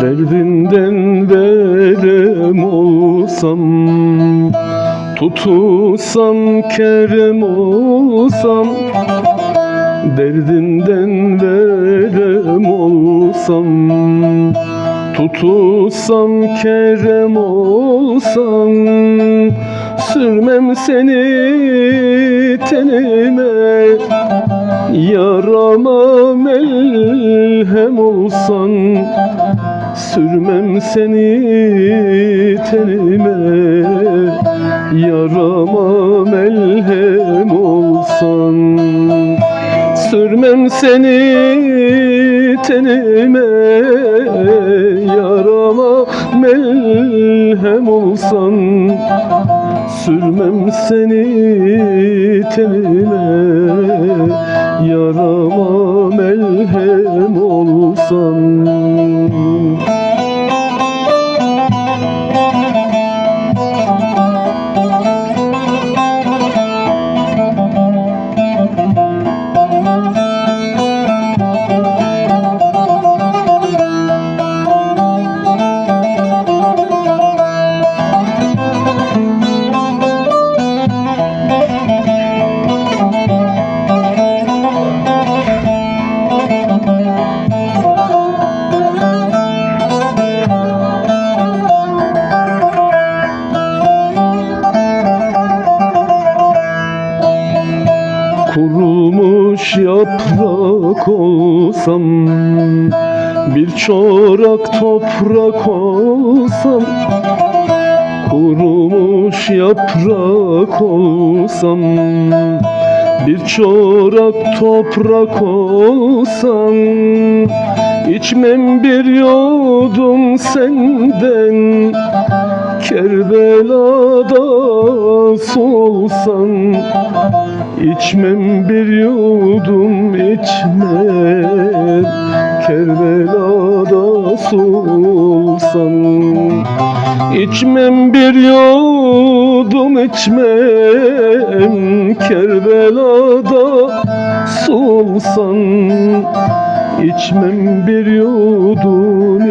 Derdinden verem olsam Tutusam kerem olsam Derdinden verem olsam Tutusam kerem olsam Sürmem seni tenime Yarama melhem olsan Sürmem seni tenime Yarama melhem olsan. Sürmem seni tenime Yarama melhem olsan. Sürmem seni tenime Yarama Kurumuş yaprak olsam Bir çorak toprak olsam Kurumuş yaprak olsam Bir çorak toprak olsam İçmem bir yudum senden Kerbela'da solsan İçmem bir yudum içmem Kerbela'da solsan İçmem bir yudum içmem. Kerbela'da solsan İçmem bir yudum